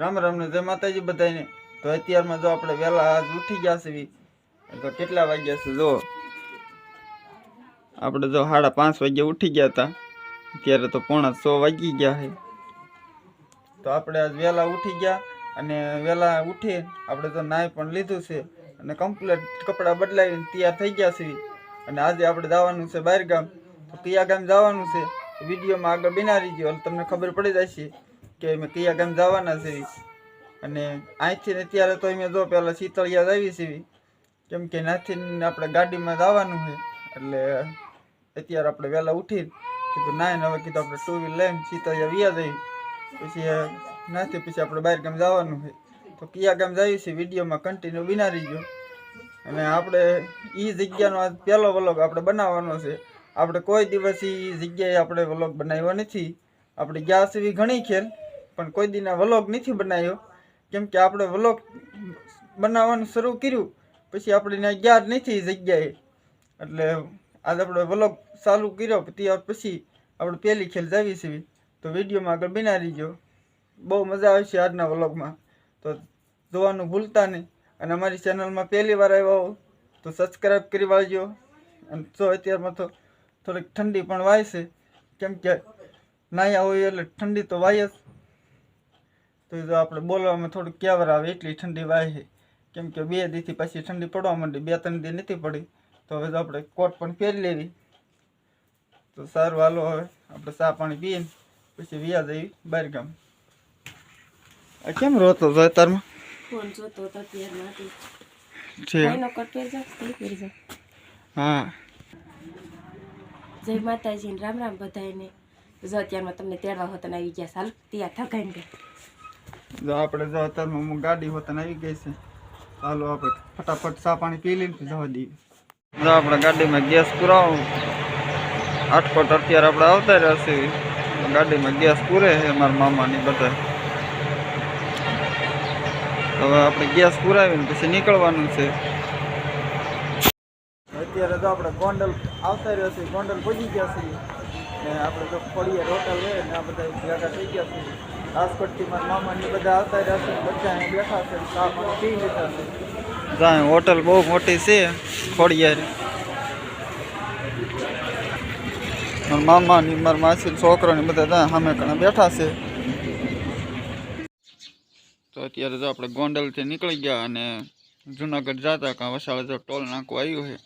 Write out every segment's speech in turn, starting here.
રામ રામ ને જય માતાજી બધાને તો અત્યારમાં જો આપણે વહેલા આજ ઉઠી ગયા છીએ. તો કેટલા વાગ્યા છે જો આપણે જો સાડા પાંચ વાગે ઉઠી ગયા હતા. અત્યારે તો પોણા સો વાગી ગયા છે. તો આપણે આજ વહેલા ઉઠી ગયા અને વહેલા ઉઠી આપણે તો નાય પણ લીધું છે અને કમ્પ્લીટ કપડાં બદલાવીને તૈયાર થઈ ગયા છીએ. અને આજે આપણે જવાનું છે બહાર ગામ તો કયા ગામ જવાનું છે? વિડીયોમાં આગળ બિનારી ગયો તમને ખબર પડી જશે. કે અમે કયા ગામ જવાના છે અને અહીંથી ને ત્યારે તો અમે જો પહેલાં શીતળિયા આવી છીએ. કેમ કે નાથી આપણે ગાડીમાં જવાનું છે. એટલે અત્યારે આપણે વહેલા ઉઠી કીધું ને હવે કીધું આપણે ટુ વ્હીલ લઈને શીતળિયા વ્યા જઈ પછી નાથી પછી આપણે બહાર ગામ જવાનું છે. તો કયા ગામ જઈએ છીએ. વિડીયોમાં કન્ટિન્યુ વિનારી ગયો. અને આપણે એ જગ્યાનો આજ પહેલો વ્લોગ આપણે બનાવવાનો છે. આપણે કોઈ દિવસ એ જગ્યાએ આપણે વ્લોગ બનાવ્યો નથી. આપણે ગયા સુધી ઘણી ખેલ પણ કોઈ દીના વ્લોગ નથી બનાવ્યો કેમ કે આપણે વ્લોગ બનાવવાનું શરૂ કર્યું, પછી આપણે ત્યાં જ નથી જગ્યાએ. એટલે આજ આપણે વ્લોગ ચાલુ કર્યો, ત્યાર પછી આપણે પહેલી ખેલ જાવી છીએ તો વિડીયોમાં આગળ બનાવી રહીજો. બહુ મજા આવશે આજના વ્લોગમાં તો જોવાનું ભૂલતા નહીં. અને અમારી ચેનલમાં પહેલી વાર આવ્યા હો, તો સબસ્ક્રાઈબ કરી વાળજો. અને જો અત્યારમાં તો થોડીક ઠંડી પણ વાય છે. કેમ કે નાયા હોય એટલે ઠંડી તો વાય જ. તો જો આપણે બોલવામાં થોડુંક કેવર આવે એટલી ઠંડી વાહે. કેમ કે બે દીથી પછી ઠંડી પડવા માંડી બે ત્રણ દી નથી પડી. તો હવે તો આપણે કોટ પણ પહેરી લેવી. તો સારું હાલો હવે આપણે ચા પાણી પીને પછી વ્યા જઈએ બહાર ગામ આ કેમ રોતો હતો તારમાં ફોન જોતો હતો ત્યારમાં જાવ હા. જય માતાજી રામ રામ બધાને જો અત્યારમાં તમને તેડવા હોતા આવી ગયા સાલ ત્યાં થકાઈને ગયા જો આપણે જો અત્યારમાં ગાડી હોતા આવી ગઈ છે. ચાલો આપણે ફટાફટ સા પાણી પી લઈને જવા દઈએ. જો આપણે ગાડીમાં ગેસ પુરાવ. આઠકોટ અત્યારે આપણે આવતા રહ્યા છીએ. ગાડીમાં ગેસ પૂરે છે મારા મામાની બધા હવે આપણે ગેસ પુરાવીને પછી નીકળવાનું છે. અત્યારે તો આપણે ગોંડલ આવતા રહ્યા છીએ. ગોંડલ પહોંચી ગયા છીએ. આપણે તો ફળીએ હોટલ છે ને આ બધા ભેગા થઈ ગયા છીએ. રાજકોટથી મારા મામાની બધા આવતા રહ્યા છે બધા અહીં બેઠા છે ચા પાણી પી લીધા છે ત્યાં હોટલ બહુ મોટી છે ખોડિયાર મારા મામાની મારા માસી છોકરાની બધા ત્યાં સામે કણે બેઠા છે તો અત્યારે જો આપણે ગોંડલથી નીકળી ગયા અને જુનાગઢ જતા કાં વસાળે જો ટોલ નાકું આવ્યું છે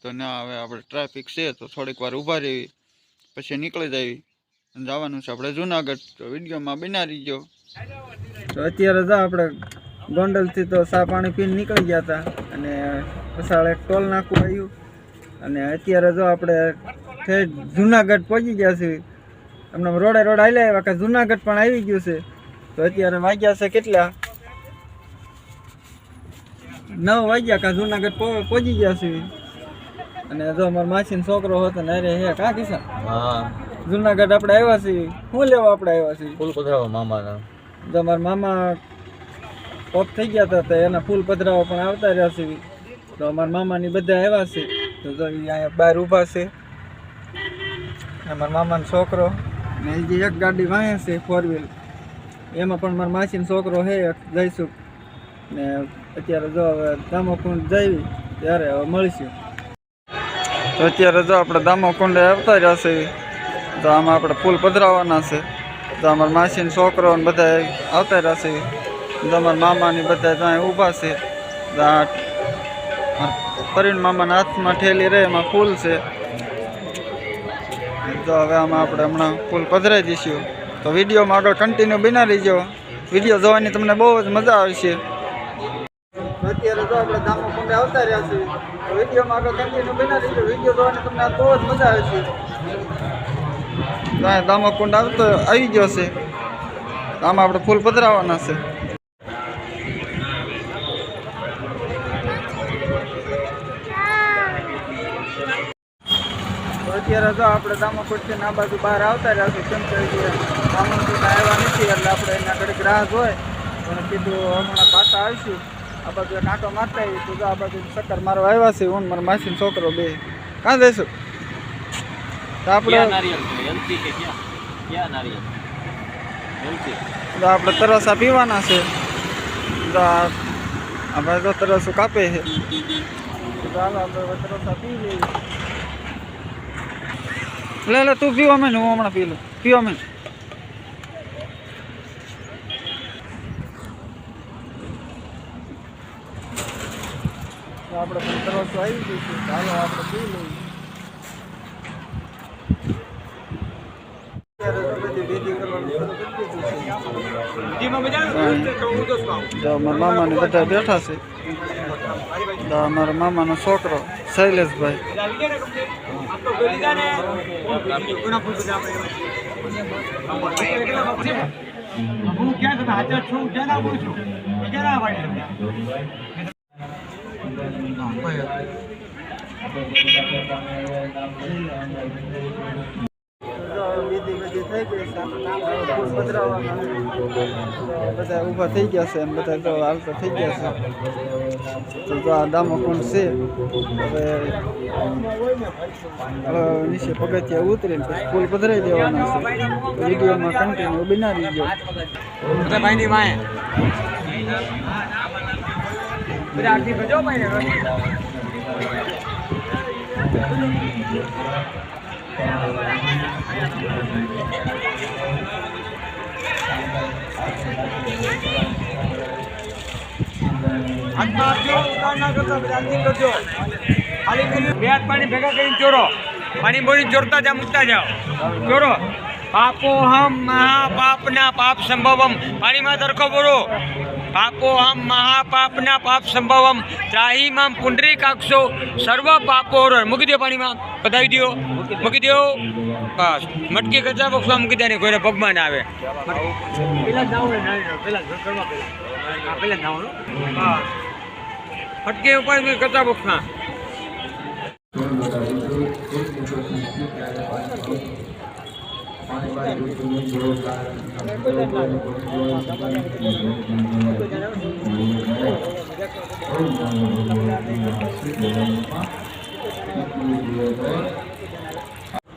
તો ના હવે આપણે ટ્રાફિક છે તો થોડીક વાર ઊભા રહેવી પછી નીકળી જવી અને જવાનું છે. આપણે જુનાગઢ તો વિડીયોમાં બનાવી ગયો તો અત્યારે જો આપણે ગોંડલથી તો સા પાણી પીને નીકળી ગયા હતા અને વસાળે ટોલ નાખવું આવ્યું. અને અત્યારે જો આપણે ઠેઠ જુનાગઢ પહોંચી ગયા છીએ. એમને રોડે રોડ હાલ્યા આવ્યા કે જુનાગઢ પણ આવી ગયું છે. તો અત્યારે વાગ્યા છે કેટલા? નવ વાગ્યા કાં જુનાગઢ પહોંચી ગયા છે અને જો અમારો માસીનો છોકરો હતો ને અરે હે કા કિસા હા. જુનાગઢ આપણે આવ્યા છીએ. શું લેવા આપણે આવ્યા છીએ? ફૂલ પધરાવો મામાના. જો અમારા મામા પોપ થઈ ગયા હતા તો એના ફૂલ પધરાવા પણ આવતા રહ્યા છે તો અમારા મામાની બધા આવ્યા છે. તો જો અહીંયા બહાર ઊભા છે. અમારા મામાનો છોકરો ને જે એક ગાડી વાંહે છે ફોર વ્હીલ એમાં પણ મારા માસીનો છોકરો છે એક જઈશું. ને અત્યારે જો હવે દામોકુંડ જઈ ત્યારે હવે મળીશું. તો અત્યારે જો આપણે દામોકુંડે આવતા રહ્યા છે તો આમાં આપણે ફૂલ પધરાવાના છે. તો અમારા માસીને છોકરો ને બધા આવતા રહ્યા છે. તો અમારા મામાની બધા ત્યાં ઊભા છે. તો પરીણ મામાના હાથમાં ઠેલી રહે, એમાં ફૂલ છે. તો હવે આમાં આપણે હમણાં ફૂલ પધરાઈ દઈશું. તો વિડીયોમાં આગળ કન્ટિન્યુ બિના રહીજો. વીડિયો જોવાની તમને બહુ જ મજા આવશે. અત્યારે તો આપણે દામોકુંડે આવતા રહ્યા છીએ. વિડીયોમાં આગળ કન્ટિન્યુ બના રહીજો. વીડિયો જોવાની તમને બહુ જ મજા આવશે. ત્યાં દામાકુંડ આવતો આવી ગયો છે. આમાં આપણે ફૂલ પધરાવવાના છે. અત્યારે જો આપણે દામાકુંડથી આ બાજુ બહાર આવતા રહ્યા કેમ કે દામોકુંડ આવ્યા નથી, એટલે આપણે એના ઘડીક ગ્રાહક હોય અને કીધું હમણાં પાછા આવીશું. આ બાજુ નાટો મારતા આવી જો આ બાજુ ચક્કર મારવા આવ્યા છે, હું મારા માસીનો છોકરો બે. કાં જઈશું? તો આપણે આપણે તરસા પીવાના છે. તો આ આ તો તરસું કાપે છે. ચાલો આપણે તરસા પી લઈએ. લે લે તું પીવા મેં હું હમણાં પી લઉં. પીવા મેં આપણે પણ તરસો આવી ગયું છે. ચાલો આપણે પી લઈએ અત્યારે તો બધી ભેગી કરવાનું શરૂ કરી દીધું છે. જો મારા મામાને બધા બેઠા છે. તો અમારા મારા મામાનો છોકરો શૈલેષભાઈ. વિધિ બધી થઈ ગઈ છે. બધા ઊભા થઈ ગયા છે એમ બધા તો હાલતા થઈ ગયા છે. તો જો આ દામો કોણ છે? હવે નીચે પગથિયા ઉતરીને પછી ફૂલ પધરાઈ દેવાના છે. વિડીયોમાં કન્ટિન્યુ બનાવી ગયો બધા આરતી ભજો ભાઈ હાથમાં આપજો ઉતાર ના કરતા બધા આરતી કરજો. ખાલી કરી બે હાથ પાણી ભેગા કરીને ચોરો. પાણી બોણી ચોરતા જા મૂકતા જાઓ. ચોરો. પાપો હમ, મહાપાપના પાપ સંભવમ. પાણીમાં તરખો બોલો પાપો હમ મહાપાપના પાપ સંભવમ ત્રાહીમાં પુંડરી કાક્ષો સર્વ પાપો મૂકી દો પાણીમાં. બતાવી દો મૂકી દો બસ. મટકી કચા બોક્સમાં મૂકી દે ને કોઈને પગમાં ના આવે. મટકી ઉપર કચા બોક્સમાં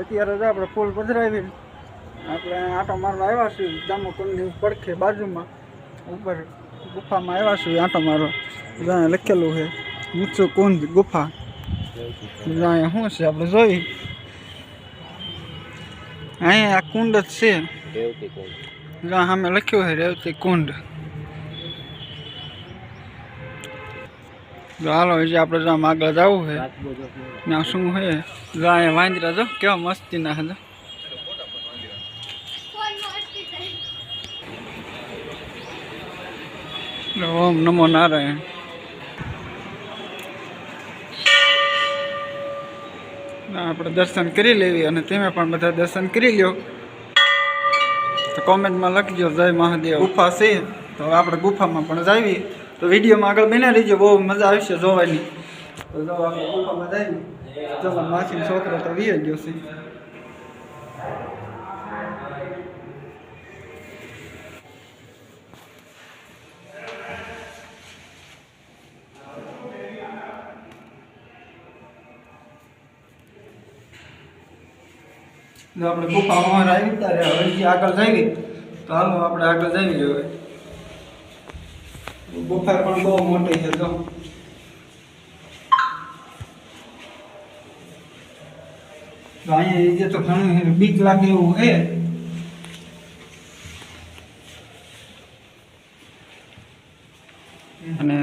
અત્યારે તો આપણે ફૂલ પધરાવીને આપણે આંટો મારવા આવ્યા છીએ જામુકુંડની પડખે બાજુમાં. ઉપર ગુફામાં આવ્યા છીએ આંટો મારવા. જ્યાં લખેલું છે ઊંચું કુંડ ગુફા. જ્યાં શું છે? આપણે જોઈ અહીંયા આ કુંડ જ છે. જ્યાં સામે લખ્યું છે રેવતી કુંડ. જો હાલો હજી આપણે જ્યાં આગળ જવું છે. ત્યાં શું છે? જો અહીંયા વાંદરા જો કેવા મસ્તીના હતા ઓમ નમો નારાયણ. આપણે દર્શન કરી લેવી અને તમે પણ બધા દર્શન કરી લ્યો. તો કોમેન્ટમાં લખજો, જય મહાદેવ. ગુફા છે. તો આપણે ગુફામાં પણ જાવી. તો વિડીયોમાં આગળ બના રહીજો, બહુ મજા આવશે જોવાની. તો જો આપણે ગુફામાં જાય ચલો માસીનો છોકરો તો વી ગયો છે. જો આપણે ગુફામાં આવી ત્યારે હવે હજી આગળ જઈએ, તો હાલો આપણે આગળ જઈએ હવે. ગુફા પણ બહુ મોટી છે તો અહીંયા જે તો ઘણું બીક લાગે એવું છે. અને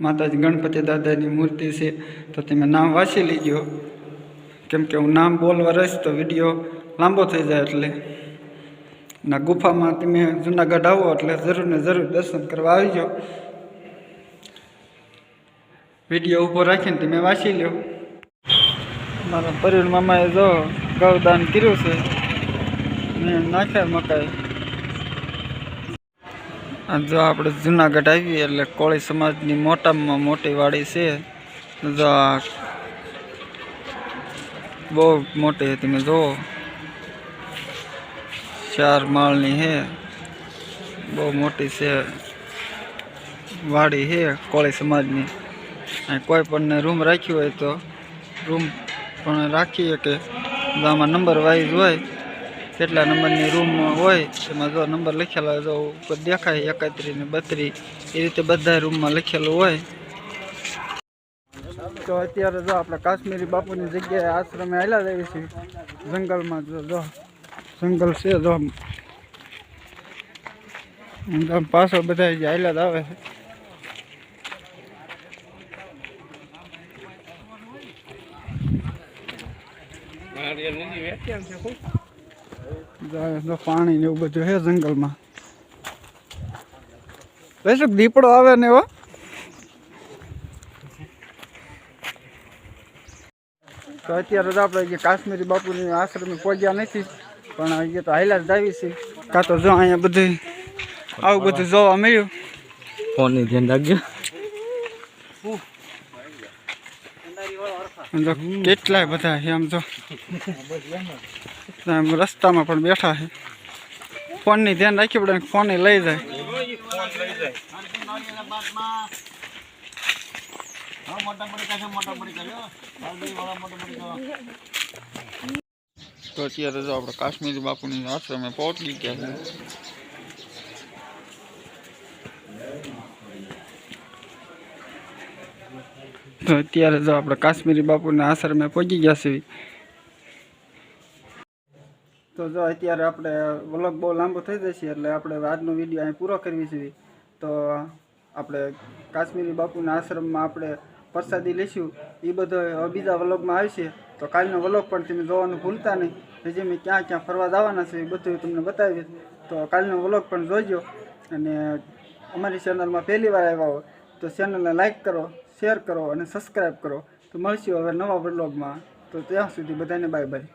માતાજી ગણપતિ દાદાની મૂર્તિ છે, તો તમે નામ વાંચી લેજો. કેમ કે હું નામ બોલવા રહીશ તો વીડિયો લાંબો થઈ જાય એટલે. ના ગુફામાં તમે જુનાગઢ આવો એટલે જરૂર ને જરૂર દર્શન કરવા આવજો. વીડિયો ઊભો રાખીને તમે વાંચી લો મારા પરીર મામાએ જો ગૌદાન કર્યું છે, ને નાખ્યા મકાઈ. આ જો આપણે જુનાગઢ આવીએ એટલે કોળી સમાજની મોટામાં મોટી વાડી છે જો આ બહુ મોટી છે તમે જુઓ ચાર માળની છે બહુ મોટી છે. વાડી છે કોળી સમાજની. કોઈ પણને રૂમ રાખ્યું હોય તો રૂમ પણ રાખી શકે આમાં નંબર વાઇઝ હોય, કેટલા નંબરની રૂમ હોય, એમાં જો નંબર લખેલા જો ઉપર દેખાય એકત્રીસ ને બત્રીસ, એ રીતે બધા રૂમમાં લખેલું હોય. તો અત્યારે જો આપણે કાશ્મીરી બાપુની જગ્યાએ આશ્રમે આવેલા જઈએ છીએ. જંગલમાં જો જો. જંગલ છે, જો. પાછળ બધા જે આવેલા જ આવે છે. પાણી ને એવું બધું છે જંગલમાં. દીપડો આવે ને એવો? તો અત્યારે તો આપણે જે કાશ્મીરી બાપુની આશ્રમે પહોંચ્યા નથી પણ અહીંયા તો હાઈલા જ આવી છે. કાં તો જો અહીંયા બધું આવું બધું જોવા મળ્યું. ફોનની ધ્યાન રાખજો. જો કેટલાય બધા છે આમ જો. આમ રસ્તામાં પણ બેઠા છે. ફોનની ધ્યાન રાખ્યું પડે ફોને લઈ જાય. તો અત્યારે જો આપણે કાશ્મીરી બાપુની આશ્રમે પહોંચી ગયા છે તો અત્યારે જો આપણે કાશ્મીરી બાપુના આશ્રમે પહોંચી ગયા છીએ. તો જો અત્યારે આપણે વ્લોગ બહુ લાંબો થઈ જશે, એટલે આપણે આજનો વીડિયો અહીં પૂરો કરવી છીએ તો આપણે કાશ્મીરી બાપુના આશ્રમમાં આપણે પ્રસાદી લઈશું એ બધો બીજા વ્લોગમાં આવશે. તો કાલનો વ્લોગ પણ તમે જોવાનું ભૂલતા નહીં. હજી મેં ક્યાં ક્યાં ફરવા જવાના છે એ બધું તમને બતાવીશ. તો કાલનો વ્લોગ પણ જોજો. અને અમારી ચેનલમાં પહેલી વાર આવ્યા હોય, તો ચેનલને લાઇક કરો, શેર કરો અને સબસ્ક્રાઈબ કરો. તો મળશું હવે નવા વ્લોગમાં. તો ત્યાં સુધી બધાને બાય બાય.